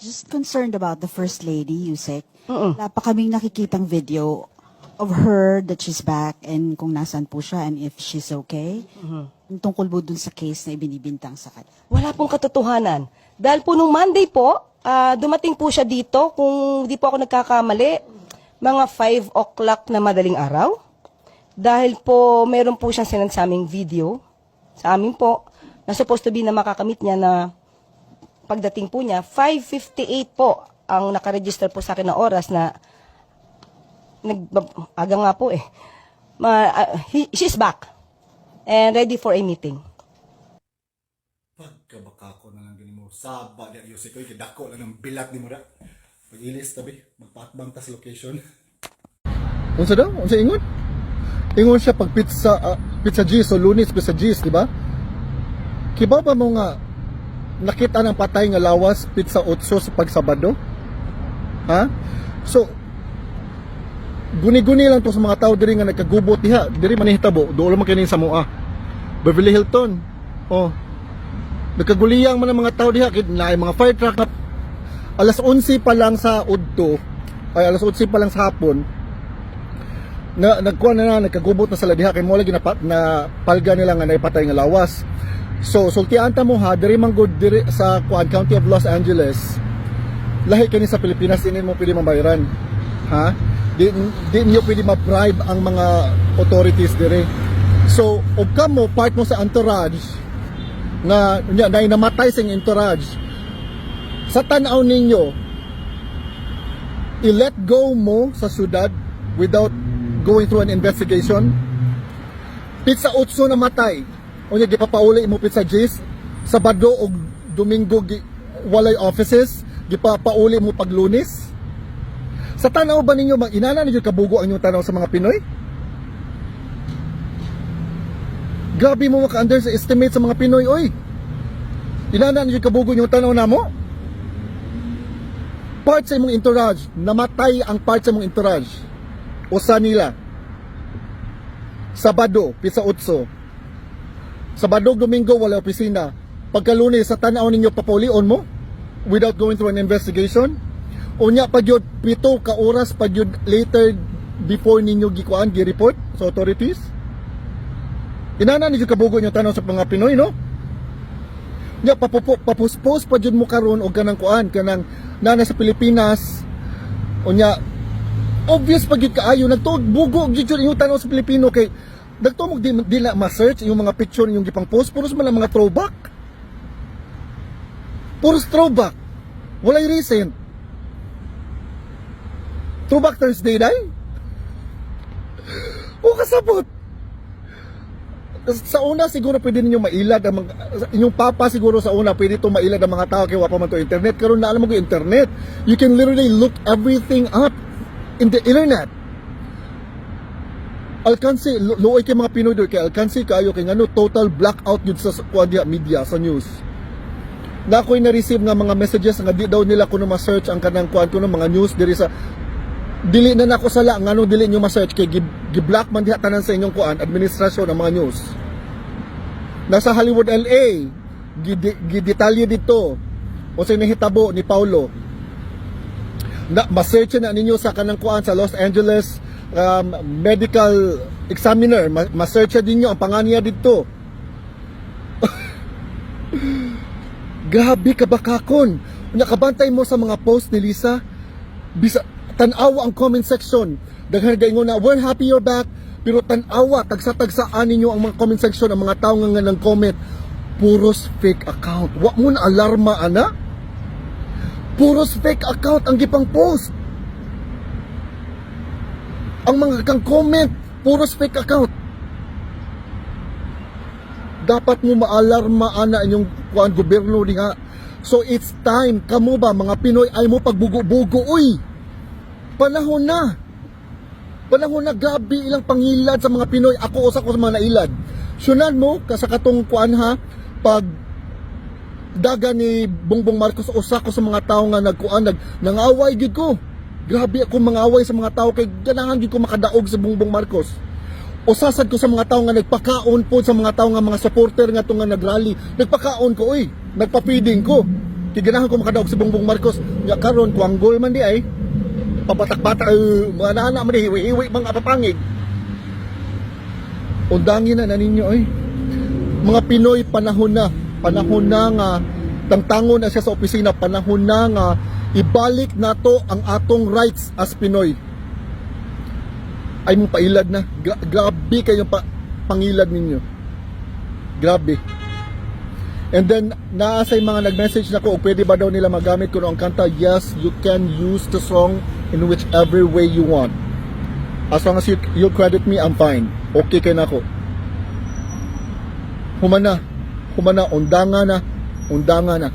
Just concerned about the First Lady, Yusek. Oo. Wala pa kaming nakikitang video of her that she's back and kung nasan po siya and if she's okay. Yung Tungkol po dun sa case na ibinibintang sa kanya. Wala pong katotohanan. Dahil po nung Monday po, ah, dumating po siya dito, kung di po ako nagkakamali, mga 5 o'clock na madaling araw. Dahil po, meron po siyang sinend sa aming video, sa amin po, na supposed to be na makakamit niya na pagdating po niya, 5.58 po ang nakaregister po sa akin na oras na nag, aga nga po eh. Ma, ah, he- she's back and ready for a meeting. Pagkabaka ko na lang gani mo. Saba di ayos ko dako lang ng bilat ni mo ra. Pag-ilis tabi, magpatbang tas location. Unsa daw? Unsa ingon? Ingon siya pag pizza ah, pizza G's o lunes pizza G's, di ba? Kiba ba mo nga nakita ng patay nga lawas pizza otso sa pagsabado? Ha? So guni-guni lang to sa mga tao diri nga nagkagubot diha, diri man hitabo, doon man kini sa mua. Beverly Hilton. Oh. Nagkaguliyang man ang mga tao diha kid na mga fire truck na alas 11 pa lang sa udto ay alas 11 pa lang sa hapon na nagkuha na na nagkagubot na sila diha kay mo lagi na, na palga nila nga naipatay nga lawas so sultian ta mo ha? Diri man good diri sa kuan County of Los Angeles. Lahi kani sa Pilipinas ini mo pwede mabayaran ha? Di, di niyo pwede ma-bribe ang mga authorities diri. So og kamo part mo sa entourage na na, na namatay sing entourage sa tanaw ninyo i-let go mo sa syudad without going through an investigation? Pizza utso na niya gipapauli mo pizza G's Sabado o Domingo gi, walay offices. Gipapauli mo pag lunes. Sa tanaw ba ninyo mag inana ninyo kabugo ang inyong tanaw sa mga Pinoy? Grabe mo maka under sa estimate sa mga Pinoy oy. Inana ninyo kabugo yung tanaw na mo part sa imong entourage, namatay ang part sa imong entourage. Usa nila. Sabado, pisa utso. Sabado, Domingo, wala opisina. Pagkalunes, sa tanaw ninyo papaulion mo? Without going through an investigation? Unya, yun, pito ka oras, yun later before ninyo gikuan, gi-report sa authorities? Inana ninyo kabugo nyo tanaw sa mga Pinoy, no? Nya papupo papuspos pa jud mo karon og kanang kuan kanang nana sa Pilipinas. Unya obvious pag yun kaayo nagtuog bugo jud yung tanaw sa Pilipino kay nagtumog di, di na ma-search yung mga picture yung gipang post puros man mga throwback. Puros throwback. Walay recent. Throwback Thursday day? O kasabot sa una siguro pwede ninyo mailad ang mga, inyong papa siguro sa una pwede to mailad ang mga tao kaya wapa man to internet karon na alam mo ko internet you can literally look everything up in the internet alkansi luoy kay mga Pinoy doy kay alkansi kayo kay ngano total blackout yun sa kuan media sa news. Na ako'y na-receive nga mga messages nga di daw nila kuno ma-search ang kanang kuan kuno mga news diri sa dili na nako sala ngano dili nyo ma-search kay gi- gi-block man diha tanan sa inyong kuan administrasyon ng mga news. Nasa Hollywood LA gidetalye dito. O sa nahitabo ni Paulo. Na ma-search na ninyo sa kanang kuan sa Los Angeles um, medical examiner ma- ma-search din niyo ang panganiya dito Grabe ka bakakon. Unya kabantay mo sa mga post ni Lisa. Bisa tanawa ang comment section. Daghan gaingon na we're happy you're back. Pero tanawa tagsa-tagsaan ninyo ang mga comment section ang mga tao nga nga nang comment. Puros fake account. Wa mo na alarma ana. Puros fake account ang gipang post. Ang mga kang comment, puros fake account dapat mo maalarma ana inyong kuan gobyerno diha. So it's time kamo ba mga Pinoy ay mo pagbugo-bugo uy. Panahon na. Panahon na gabi ilang pangilad sa mga Pinoy. Ako usa ko sa mga nailad. Sunan mo ka katong kuan ha pag daga ni Bongbong Marcos usa ko sa mga tao nga nagkuan nag nangaway gid ko. Grabe ako mangaway sa mga tao kay ganahan gid ko makadaog sa Bongbong Marcos usasad ko sa mga tao nga nagpakaon po sa mga tao nga mga supporter nga to nga nagrally nagpakaon ko oy nagpa-feeding ko Kiganahan ko makadaog si Bongbong Marcos. Nya karon kuanggol man di ay. Pabatak-batak uh, mga anak man di hiwi-hiwi mga papangig. Undangin na na ninyo ay. Mga Pinoy panahon na, panahon na nga tangtangon na siya sa opisina, panahon na nga ibalik nato ang atong rights as Pinoy. Ay mong pailad na. Gra- grabe kayo pa pangilad ninyo. Grabe. And then, naasay mga nag-message na ko, pwede ba daw nila magamit ko ang kanta? Yes, you can use the song in whichever way you want. As long as you, you credit me, I'm fine. Okay kay na ako. Humana. Humana, undanga na. Undanga na.